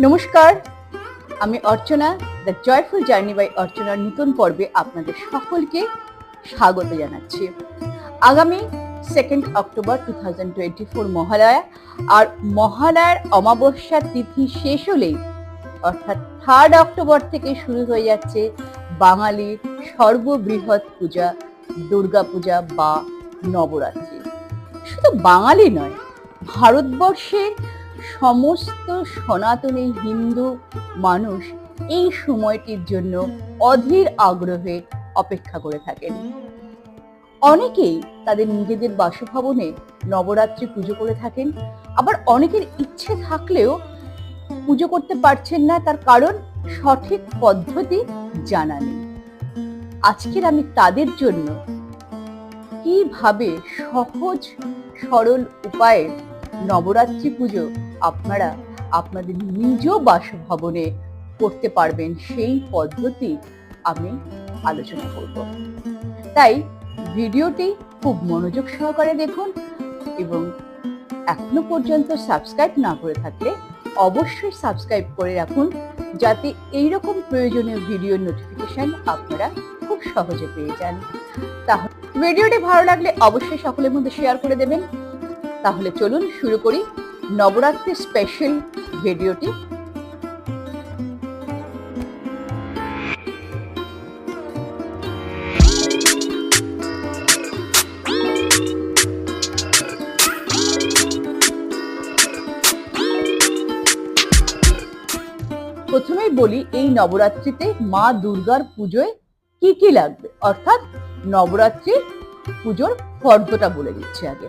নমস্কার, আমি Archana the joyful journey by অর্চনার নতুন পর্বে আপনাদের সকলকে স্বাগত জানাচ্ছি। আগামী second October two thousand twenty four Mahalaya, আর মহালয়ার অমাবস্যা তিথি শেষ হলেই, অর্থাৎ থার্ড অক্টোবর থেকে শুরু হয়ে যাচ্ছে বাঙালির সর্ববৃহৎ পূজা, দুর্গাপূজা বা নবরাত্রি। শুধু বাঙালি নয় ভারতবর্ষের সমস্ত সনাতনী হিন্দু মানুষ এই সময়টির জন্য অধীর আগ্রহে অপেক্ষা করে থাকেন। অনেকেই তাদের নিজেদের বাসভবনে নবরাত্রি পুজো করে থাকেন। আবার অনেকের ইচ্ছে থাকলেও পুজো করতে পারছেন না তার কারণ সঠিক পদ্ধতি জানা নেই। আজকের আমি তাদের জন্য কীভাবে সহজ সরল উপায়ে নবরাত্রি পুজো আপনারা আপনাদের নিজ বাসভবনে করতে পারবেন সেই পদ্ধতি আমি আলোচনা করব। তাই ভিডিওটি খুব মনোযোগ সহকারে দেখুন এবং এখনও পর্যন্ত সাবস্ক্রাইব না করে থাকলে অবশ্যই সাবস্ক্রাইব করে রাখুন যাতে এই রকম প্রয়োজনীয় ভিডিও নোটিফিকেশন আপনারা খুব সহজে পেয়ে যান। তাহলে ভিডিওটি ভালো লাগলে অবশ্যই সকলের মধ্যে শেয়ার করে দেবেন। তাহলে চলুন শুরু করি নবরাত্রি স্পেশাল ভিডিওটি প্রথমেই বলি, এই নবরাত্রিতে মা দুর্গার পুজোয় কি কি লাগবে? অর্থাৎ নবরাত্রি পুজোর ফর্দটা বলে দিচ্ছি আগে।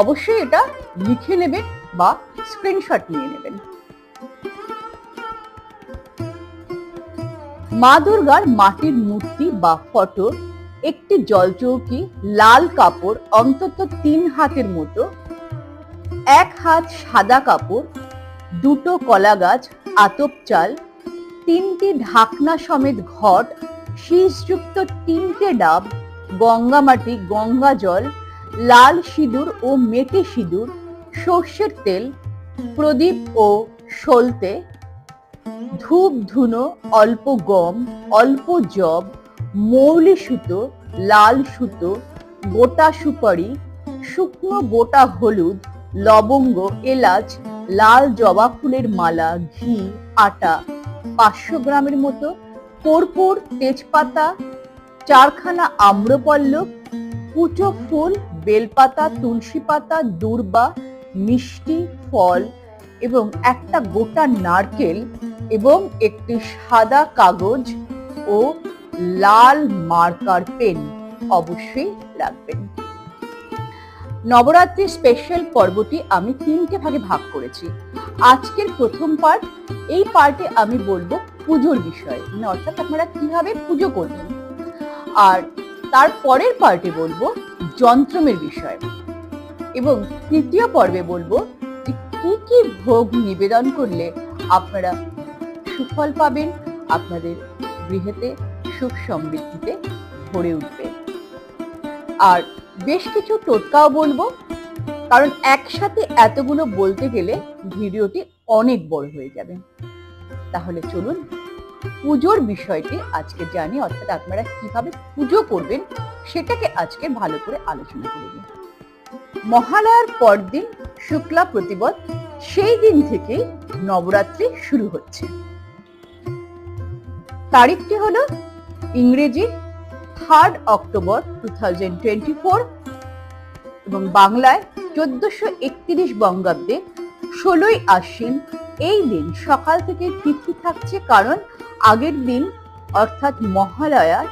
অবশ্যই এটা লিখে নেবেন বা স্ক্রিনশট নিয়ে নেবেন। মা দুর্গার মাটির মূর্তি বা ফটো, একটি জলচৌকি, লাল কাপড়, অন্তত তিন হাতের মতো, এক হাত সাদা কাপড়, দুটো কলা গাছ, আতপ চাল, তিনটি ঢাকনা সমেত ঘট, শীষযুক্ত তিনটে ডাব গঙ্গা মাটি গঙ্গা জল লাল সিঁদুর ও মেটে সিঁদুর, সর্ষের তেল, প্রদীপ ও সলতে, ধূপ ধুনো, অল্প গম, অল্প জব, মৌলি সুতো, লাল সুতো, গোটা সুপারি, শুকনো গোটা হলুদ, লবঙ্গ, এলাচ, লাল জবা ফুলের মালা, ঘি, আটা, পাঁচশো গ্রামের মতো, কর্পূর, তেজপাতা, চারখানা আম্রপল্লব, কুচো ফুল বেলপাতা তুলসী পাতা দূর্বা, মিষ্টি, ফল এবং একটা গোটা নারকেল এবং একটি সাদা কাগজ ও লাল মার্কার পেন অবশ্যই রাখবেন। নবরাত্রি স্পেশাল পর্বটি আমি তিনটে ভাগে ভাগ করেছি। আজকের প্রথম পার্ট এই পার্টে আমি বলব পুজোর বিষয়ে। মানে অর্থাৎ আপনারা কীভাবে পুজো করবেন। আর তার পরের পার্টে বলব যন্ত্রমের বিষয়। এবং তৃতীয় পর্বে বলব যে কি কি ভোগ নিবেদন করলে আপনারা সুফল পাবেন, আপনাদের গৃহেতে সুখ সমৃদ্ধিতে ভরে উঠবে। আর বেশ কিছু টোটকাও বলব, কারণ একসাথে এতগুলো বলতে গেলে ভিডিওটি অনেক বড় হয়ে যাবে। তাহলে চলুন পুজোর বিষয়টি আজকে জানি, অর্থাৎ আপনারা কীভাবে পুজো করবেন সেটাকে আজকে ভালো করে আলোচনা করে নিই মহালয়ার পরদিন শুক্লা প্রতিপদ সেই দিন থেকে নবরাত্রি শুরু হচ্ছে। তারিখটি হলো ইংরেজি থার্ড অক্টোবর টু এবং বাংলায় চোদ্দশো একত্রিশ বঙ্গাব্দে ষোলোই আশ্বিন এই দিন সকাল থেকে তিথি থাকছে কারণ আগের দিন অর্থাৎ মহালয়ার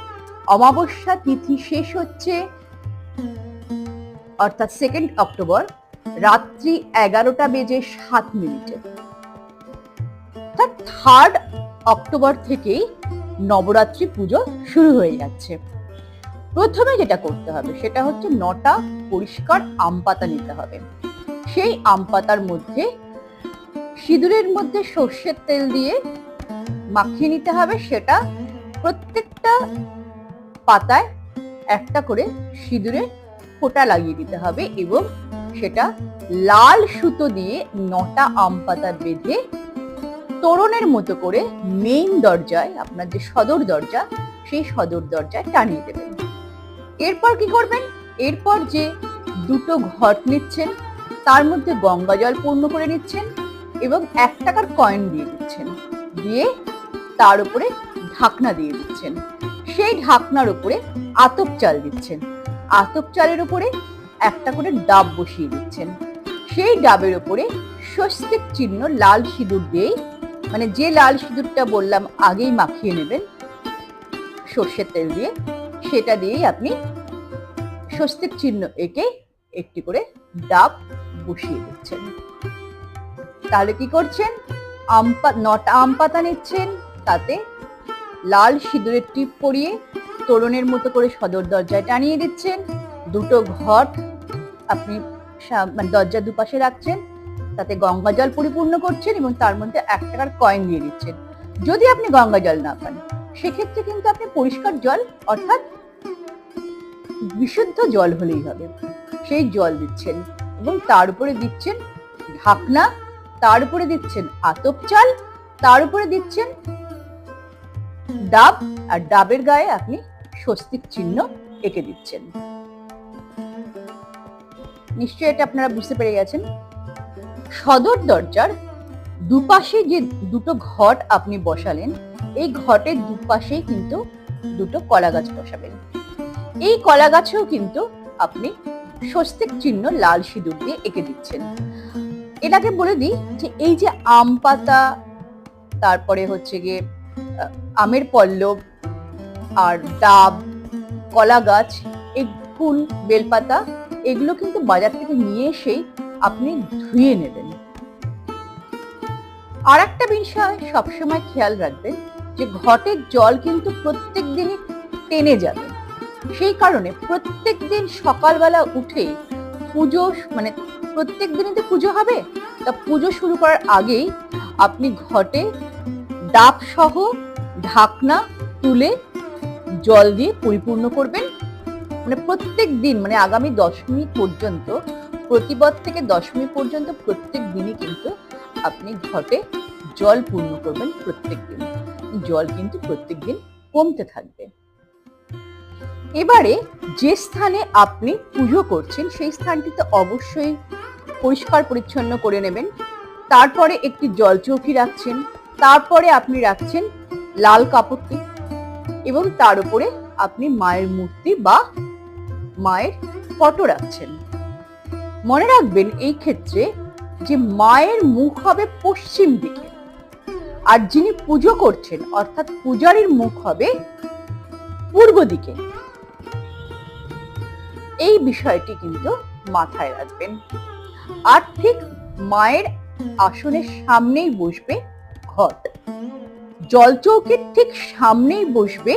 অমাবস্যা তিথি শেষ হচ্ছে, অর্থাৎ সেকেন্ড অক্টোবর রাত্রি এগারোটা বেজে সাত মিনিটে। থার্ড অক্টোবর থেকেই নবরাত্রি পুজো শুরু হয়ে যাচ্ছে। প্রথমে যেটা করতে হবে, সেটা হচ্ছে নটা পরিষ্কার আম পাতা নিতে হবে। সেই আম পাতার মধ্যে সিঁদুরের মধ্যে সর্ষের তেল দিয়ে মাখিয়ে নিতে হবে সেটা প্রত্যেকটা পাতায় একটা করে সিঁদুরে ফোঁটা লাগিয়ে দিতে হবে এবং সেটা লাল সুতো দিয়ে নটা আম পাতা বেঁধে তোরণের মতো করে মেইন দরজায়, আপনার যে সদর দরজা, সেই সদর দরজায় টানিয়ে দেবেন। এরপর কি করবেন? এরপর যে দুটো ঘট নিচ্ছেন, তার মধ্যে গঙ্গা জল পূর্ণ করে নিচ্ছেন এবং এক টাকার কয়েন দিয়ে দিচ্ছেন। দিয়ে তার উপরে ঢাকনা দিয়ে দিচ্ছেন। সেই ঢাকনার উপরে আতপ চাল দিচ্ছেন। আতপ চালের উপরে একটা করে ডাব বসিয়ে দিচ্ছেন। সেই ডাবের উপরে স্বস্তিক চিহ্ন লাল সিঁদুর দিয়েই মানে যে লাল সিঁদুরটা বললাম আগেই মাখিয়ে নেবেন, সর্ষের তেল দিয়ে, সেটা দিয়েই আপনি স্বস্তিক চিহ্ন এঁকে একটি করে ডাব বসিয়ে দিচ্ছেন। তাহলে কি করছেন? নটা আম পাতা নিচ্ছেন। তাতে লাল সিঁদুরের টিপ পরিয়ে তোরণের মতো করে সদর দরজায় টানিয়ে দিচ্ছেন। দুটো ঘট আপনি মানে দরজার দুপাশে রাখছেন। তাতে গঙ্গা জল পরিপূর্ণ করছেন এবং তার মধ্যে এক টাকার কয়েন দিয়ে দিচ্ছেন। যদি আপনি গঙ্গা জল না পান, সেক্ষেত্রে কিন্তু আপনি পরিষ্কার জল, অর্থাৎ বিশুদ্ধ জল হলেই হবে। সেই জল দিচ্ছেন এবং তার উপরে দিচ্ছেন ঢাকনা তার উপরে দিচ্ছেন আতপ চাল, তার উপরে দিচ্ছেন ডাব, আর ডাবের গায়ে আপনি স্বস্তিক চিহ্ন এঁকে দিচ্ছেন। নিশ্চয়ই এটা আপনারা বুঝতে পেরে গেছেন। সদর দরজার দুপাশে যে দুটো ঘট আপনি বসালেন, এই ঘটের দুপাশেই কিন্তু দুটো কলা গাছ বসাবেন। এই কলা গাছেও কিন্তু আপনি স্বস্তিক চিহ্ন লাল সিঁদুর দিয়ে এঁকে দিচ্ছেন। এটাকে বলে দিই যে এই যে আম পাতা, তারপরে হচ্ছে গিয়ে আমের পল্লব আর ডাব, কলা গাছ, এই ফুল, বেলপাতা, এগুলো কিন্তু বাজার থেকে নিয়ে এসেই আপনি ধুয়ে নেবেন। আর একটা বিষয় সবসময় খেয়াল রাখবেন যে ঘটের জল কিন্তু প্রত্যেক দিনই টেনে যাবে। সেই কারণে প্রত্যেক দিন সকালবেলা উঠে পুজো মানে প্রত্যেক দিনই তো পুজো হবে? তা পুজো শুরু করার আগেই আপনি ঘটে ডাব সহ ঢাকনা তুলে জল দিয়ে পরিপূর্ণ করবেন। মানে প্রত্যেক দিন মানে আগামী দশমী পর্যন্ত প্রতিপদ থেকে দশমী পর্যন্ত প্রত্যেক দিনই কিন্তু আপনি ঘটে জল পূর্ণ করবেন প্রত্যেক দিন। জল কিন্তু প্রত্যেক দিন কমতে থাকবে। এবারে যে স্থানে আপনি পুজো করছেন, সেই স্থানটিতে অবশ্যই পরিষ্কার পরিচ্ছন্ন করে নেবেন। তারপরে একটি জল চৌকি রাখছেন। তারপরে আপনি রাখছেন লাল কাপড়টি এবং তার উপরে আপনি মায়ের মূর্তি বা মায়ের ফটো রাখছেন। মনে রাখবেন এই ক্ষেত্রে যে মায়ের মুখ হবে পশ্চিম দিকে আর যিনি পুজো করছেন, অর্থাৎ পূজারীর মুখ হবে পূর্ব দিকে। এই বিষয়টি কিন্তু মাথায় রাখবেন। আর ঠিক মায়ের আসনের সামনেই বসবে ঘট। জলচৌকির ঠিক সামনেই বসবে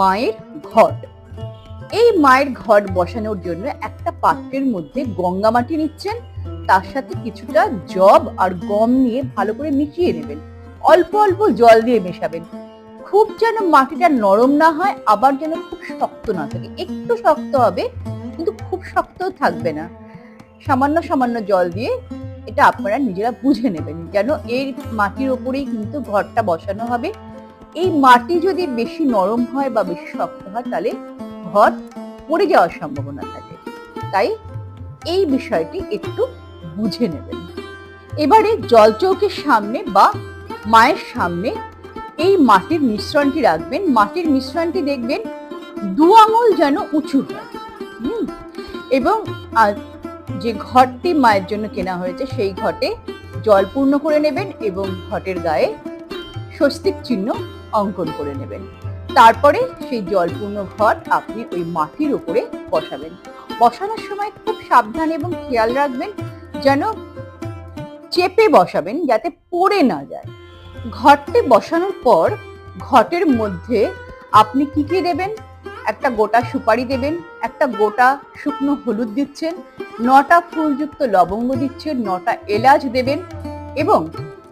মায়ের ঘট। এই মায়ের ঘট বসানোর জন্য একটা পাত্রের মধ্যে গঙ্গা মাটি নিচ্ছেন, তার সাথে কিছুটা জব আর গম নিয়ে ভালো করে মিশিয়ে নেবেন। অল্প অল্প জল দিয়ে মেশাবেন। খুব যেন মাটিটা নরম না হয়, আবার যেন খুব শক্ত না থাকে। একটু শক্ত হবে, কিন্তু খুব শক্তও থাকবে না। সামান্য সামান্য জল দিয়ে এটা আপনারা নিজেরা বুঝে নেবেন যেন এই মাটির ওপরেই কিন্তু ঘরটা বসানো হবে। এই মাটি যদি বেশি নরম হয় বা বেশি শক্ত হয়, তাহলে ঘর পড়ে যাওয়ার সম্ভাবনা থাকে। তাই এই বিষয়টি একটু বুঝে নেবেন। এবারে জলচৌকির সামনে বা মায়ের সামনে এই মাটির মিশ্রণটি রাখবেন। মাটির মিশ্রণটি দেখবেন দু আঙুল যেন উঁচু হয়। এবং যে ঘরটি মায়ের জন্য কেনা হয়েছে, সেই ঘটে জল পূর্ণ করে নেবেন এবং ঘটের গায়ে স্বস্তিক চিহ্ন অঙ্কন করে নেবেন। তারপরে সেই জলপূর্ণ ঘট আপনি ওই মাটির উপরে বসাবেন। বসানোর সময় খুব সাবধান এবং খেয়াল রাখবেন যেন চেপে বসাবেন যাতে পড়ে না যায়। ঘরটি বসানোর পর ঘটের মধ্যে আপনি কি কি দেবেন? একটা গোটা সুপারি দেবেন, একটা গোটা শুকনো হলুদ দিচ্ছেন, নটা ফুলযুক্ত লবঙ্গ দিচ্ছেন, নটা এলাচ দেবেন এবং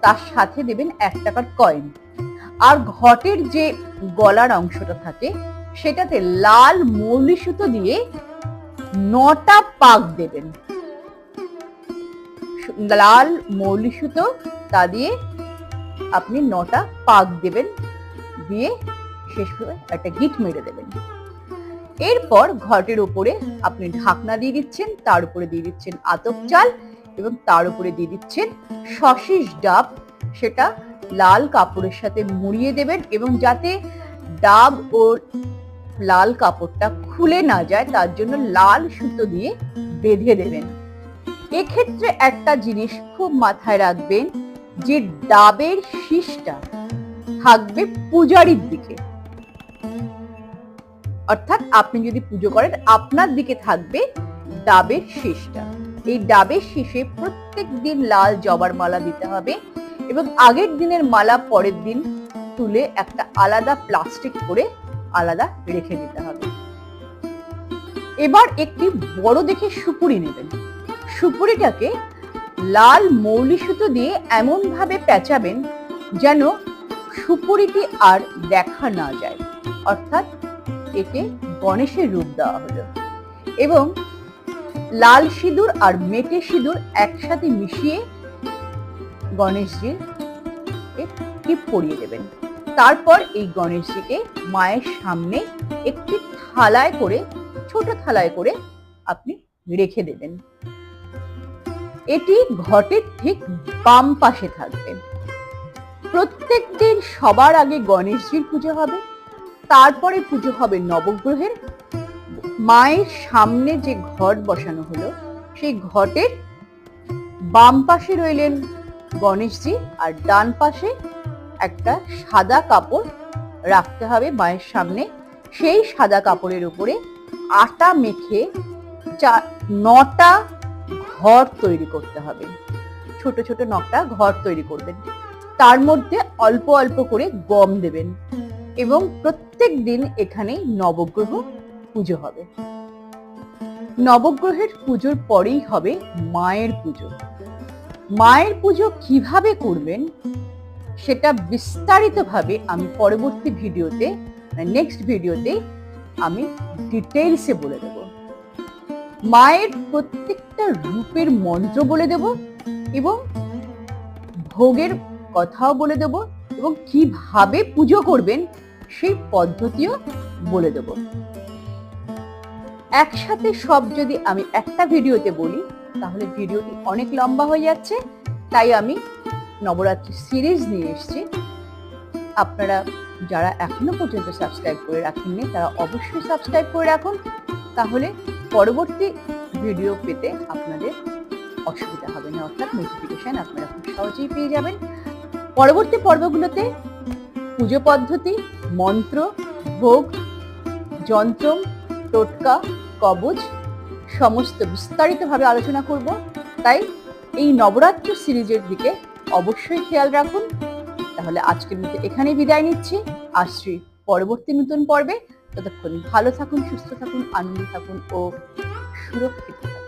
তার সাথে দেবেন এক টাকার কয়েন। আর ঘটের যে গলার অংশটা থাকে, সেটাতে লাল মৌলি সুতো দিয়ে নটা পাক দেবেন। লাল মৌলি সুতো তা দিয়ে আপনি নটা পাক দেবেন, দিয়ে শেষ করে একটা গিট মেরে দেবেন। এরপর ঘটের উপরে আপনি ঢাকনা দিয়ে দিচ্ছেন, তার উপরে দিয়ে দিচ্ছেন আতপ চাল এবং তার উপরে দিয়ে দিচ্ছেন সশিস ডাব। সেটা লাল কাপড়ের সাথে মুড়িয়ে দেবেন এবং যাতে ডাব ও লাল কাপড়টা খুলে না যায়, তার জন্য লাল সুতো দিয়ে বেঁধে দেবেন। এক্ষেত্রে একটা জিনিস খুব মাথায় রাখবেন, যে ডাবের শীষটা থাকবে পূজারির দিকে। অর্থাৎ আপনি যদি পুজো করেন, আপনার দিকে থাকবে ডাবের শীষটা। এই ডাবের শীষে প্রত্যেক দিন লাল জবার মালা দিতে হবে এবং আগের দিনের মালা পরের দিন তুলে একটা আলাদা প্লাস্টিক করে আলাদা রেখে দিতে হবে। এবার একটি বড় দেখে সুপুরি নেবেন। সুপুরিটাকে লাল মৌলি সুতো দিয়ে এমন ভাবে পেঁচাবেন যেন সুপুরিটি আর দেখা না যায়। অর্থাৎ একে গণেশের রূপ দেওয়া হলো। এবং লাল সিঁদুর আর মেটে সিঁদুর একসাথে মিশিয়ে গণেশজির টিপ পরিয়ে দেবেন। তারপর এই গণেশজিকে মায়ের সামনে একটি থালায় করে, ছোট থালায় করে আপনি রেখে দেবেন। এটি ঘটের ঠিক বাম পাশে থাকবে। প্রত্যেক দিন সবার আগে গণেশজির পুজো হবে। তারপরে পুজো হবে নবগ্রহের। মায়ের সামনে যে ঘট বসানো হলো, সেই ঘটের বাম পাশে রইলেন গণেশজি আর ডান পাশে একটা সাদা কাপড় রাখতে হবে মায়ের সামনে। সেই সাদা কাপড়ের উপরে আটা মেখে নটা ঘর তৈরি করতে হবে। ছোট ছোট নটা ঘর তৈরি করবেন। তার মধ্যে অল্প অল্প করে গম দেবেন। এবং প্রত্যেক দিন এখানে নবগ্রহ পুজো হবে। নবগ্রহের পুজোর পরেই হবে মায়ের পুজো। মায়ের পুজো কীভাবে করবেন সেটা বিস্তারিতভাবে আমি পরবর্তী ভিডিওতে নেক্সট ভিডিওতে আমি ডিটেইলসে বলে দেব। মায়ের প্রত্যেকটা রূপের মন্ত্র বলে দেব এবং ভোগের কথাও বলে দেব এবং কীভাবে পুজো করবেন সেই পদ্ধতিও বলে দেব। একসাথে সব যদি আমি একটা ভিডিওতে বলি, তাহলে ভিডিওটি অনেক লম্বা হয়ে যাচ্ছে, তাই আমি নবরাত্রি সিরিজ নিয়ে এসেছি। আপনারা যারা এখনও পর্যন্ত সাবস্ক্রাইব করে রাখেননি, তারা অবশ্যই সাবস্ক্রাইব করে রাখুন, তাহলে পরবর্তী ভিডিও পেতে আপনাদের অসুবিধা হবে না, অর্থাৎ নোটিফিকেশন আপনারা খুব সহজেই পেয়ে যাবেন। পরবর্তী পর্বগুলোতে পুজো পদ্ধতি মন্ত্র, ভোগ, যন্ত্রম, টোটকা, কবচ সমস্ত বিস্তারিতভাবে আলোচনা করব। তাই এই নবরাত্র সিরিজের দিকে অবশ্যই খেয়াল রাখুন। তাহলে আজকের মতো এখানেই বিদায় নিচ্ছি। আসছি পরবর্তী নতুন পর্বে ততক্ষণ ভালো থাকুন, সুস্থ থাকুন, আনন্দ থাকুন ও সুরক্ষিত থাকুন।